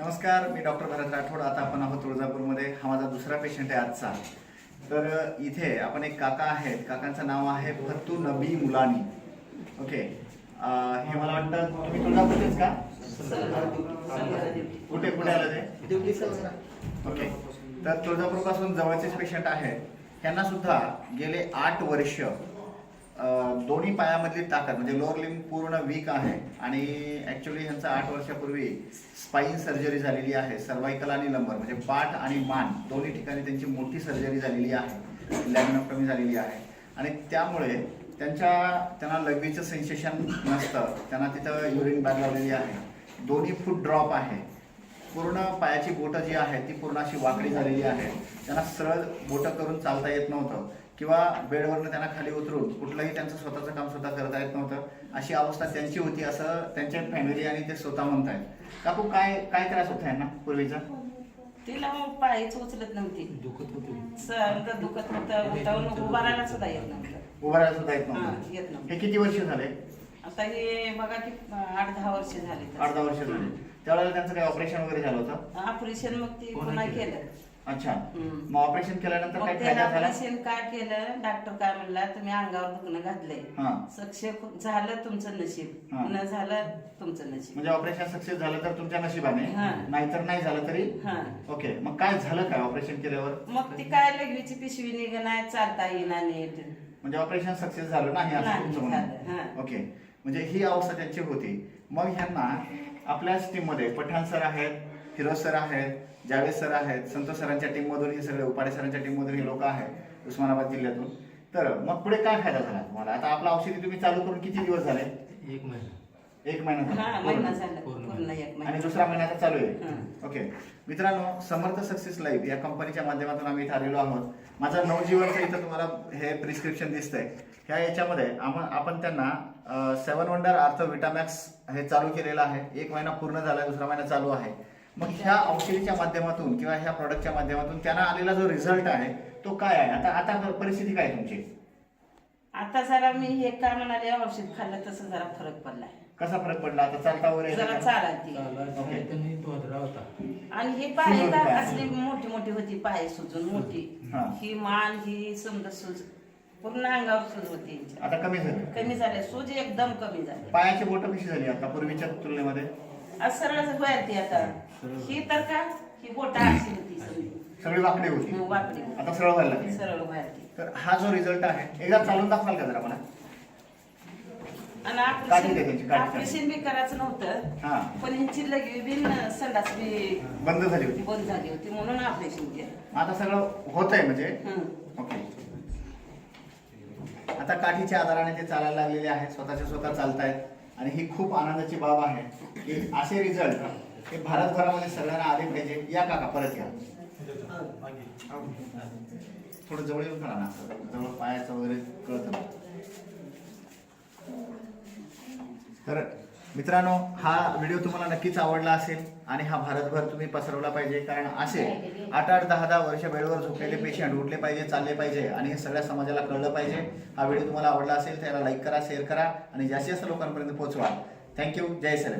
नमस्कार मी डॉक्टर भरत राठोड. आता आपण आहोत तुळजापूरमध्ये. हा माझा दुसरा पेशंट आहे आजचा. तर इथे आपण एक काका आहेत. काकांचं नाव आहे फत्तू नबी मुलानी. ओके. हे मला वाटतं तुम्ही तुळजापूरचेच का? कुठे कुठे आलं ते? ओके. तर तुळजापूरपासून जवळचेच पेशंट आहेत. त्यांना सुद्धा गेले आठ वर्ष. दोन्ही पायामधली ताकद म्हणजे लोअर लिंब पूर्ण वीक आहे आणि ॲक्च्युली ह्यांचं आठ वर्षापूर्वी स्पाईन सर्जरी झालेली आहे सर्वायकल आणि लंबर म्हणजे पाठ आणि मान दोन्ही ठिकाणी त्यांची मोठी सर्जरी झालेली आहे लॅमिनोक्टमी झालेली आहे. आणि त्यामुळे त्यांच्या त्यांना लघवीचं सेन्सेशन नसतं त्यांना तिथं युरिन बॅग लावलेली आहे दोन्ही फूट ड्रॉप आहे. पूर्ण पायाची बोटं जी आहे ती पूर्ण अशी वाकडी झालेली आहे. त्यांना सरळ बोटं करून चालता येत नव्हतं. किंवा बेडवरनं त्यांना खाली उतरून कुठलंही त्यांचं स्वतःचं काम स्वतः करता येत नव्हतं अशी अवस्था त्यांची होती असं त्यांचे फॅमिली आणि ते स्वतः म्हणतायत. काकू काय काय त्रास होता यांना पूर्वीचा? तिला मग पायच उचलत नव्हती. दुखत होते. सर दुखत होतं. उठावून उभा राहायला सुद्धा येत नव्हतं. उभं राहायला सुद्धा येत हा, नव्हतं येत नव्हतं. हे किती वर्ष झाले? आता हे बघा की आठ दहा वर्ष झाली. आठ दहा वर्ष झाले. त्यावेळेला त्यांचं काही ऑपरेशन वगैरे झालं होतं? ऑपरेशन मग ती पुन्हा केलं. अच्छा. हम्म. मग ऑपरेशन केल्यानंतर मग काय फायदा झाला? ऑपरेशन काय केलं? डॉक्टर काय म्हणला तुम्ही अंगावर दुखणं घातलंय. हा. सक्सेस झालं तुमचं नशीब. हा. न झालं तुमचं नशीब. म्हणजे ऑपरेशन सक्सेस झालं तर तुमच्या नशिबाने? हा. नाहीतर नाही झालं तरी? हा. ओके मग काय झालं काय ऑपरेशन केल्यावर? मग ती काय लघवीची पिशवी निघणार चालता येईना नीट. म्हणजे ऑपरेशन सक्सेस झालं नाही असं नाही तुमचं झालं, म्हणणं हा. ओके म्हणजे ही अवस्था त्यांची होती. मग ह्यांना आपल्याच टीममध्ये पठाण सर आहेत फिरोज सर आहेत जावेद सर आहेत संतोष सरांच्या टीम मधून हे सगळे उपाडे सरांच्या टीम मधून हे लोक आहेत उस्मानाबाद जिल्ह्यातून. तर मग पुढे काय फायदा झाला तुम्हाला? आता आपलं औषधी तुम्ही चालू करून किती दिवस झाले? एक महिना. एक महिना हा झाला महिना पूर्ण. झाला. पूर्ण. पूर्ण एक आणि महिना. दुसरा महिना आता चालू आहे. हं. ओके. मित्रांनो समर्थ सक्सेस लाईफ या कंपनीच्या माध्यमातून आम्ही इथे आलेलो आहोत. माझं नवजीवनचं इथं तुम्हाला हे प्रिस्क्रिप्शन दिसतंय. ह्या याच्यामध्ये आपण त्यांना सेवन वंडर आर्थ विटामॅक्स हे चालू केलेलं आहे. एक महिना पूर्ण झाला दुसरा महिना चालू आहे. मग ह्या औषधीच्या माध्यमातून किंवा ह्या प्रॉडक्टच्या माध्यमातून त्यांना आलेला जो रिझल्ट आहे तो काय आहे? आता आता परिस्थिती काय आहे तुमची? आता जरा मी हे काय म्हणाले औषध खाल्लं तसं जरा फरक पडलाय. कसा फरक पडला? आता चालता वगैरे येतं का? चालायची आणि हे पाय सुजून का पाय. असली मोठी मोठी होती पाय सुजून. मोठी. हा. ही मान ही समजा सूज पूर्ण अंगावर सूज होती. आता कमी झालं. कमी झाले. सूज एकदम कमी झाले. पायाची बोटं कशी झाली आता पूर्वीच्या तुलनेमध्ये? आज सरळच आता. ही तर का? ही बोटा अशी होती सगळी. सगळी वाकडी होती. वाकडी आता सरळ व्हायला लागली. सरळ व्हायची तर हा जो रिझल्ट आहे एकदा चालून दाखवाल का जरा मला? आणि काठी दे त्यांची, ऑपरेशन काठी. ऑपरेशन बी करायचं नव्हतं हा. पण ह्यांची लगी बी न संडास बी बंद झाली होती. बंद झाली होती म्हणून ऑपरेशन केलं. आता सगळं होत आहे म्हणजे? हं. ओके. आता काठीच्या आधाराने ते चालायला लागलेले आहेत स्वतःच्या स्वतः चालतायत. आणि ही खूप आनंदाची बाब आहे की असे रिझल्ट हे भारतभरामध्ये सगळ्यांना आले पाहिजे. या काका परत या. थोडं जवळ येऊन करा ना. जवळ पायाचं वगैरे कळतं. तर मित्रांनो हा व्हिडिओ तुम्हाला नक्कीच आवडला असेल आणि हा भारतभर तुम्ही पसरवला पाहिजे. कारण असे आठ आठ दहा दहा वर्ष वेळेवर झोपलेले पेशंट उठले पाहिजे चालले पाहिजे आणि हे सगळ्या समाजाला कळलं पाहिजे. हा व्हिडिओ तुम्हाला आवडला असेल त्याला लाईक करा शेअर करा आणि जास्तीत जास्त लोकांपर्यंत पोहोचवा. थँक्यू जय सर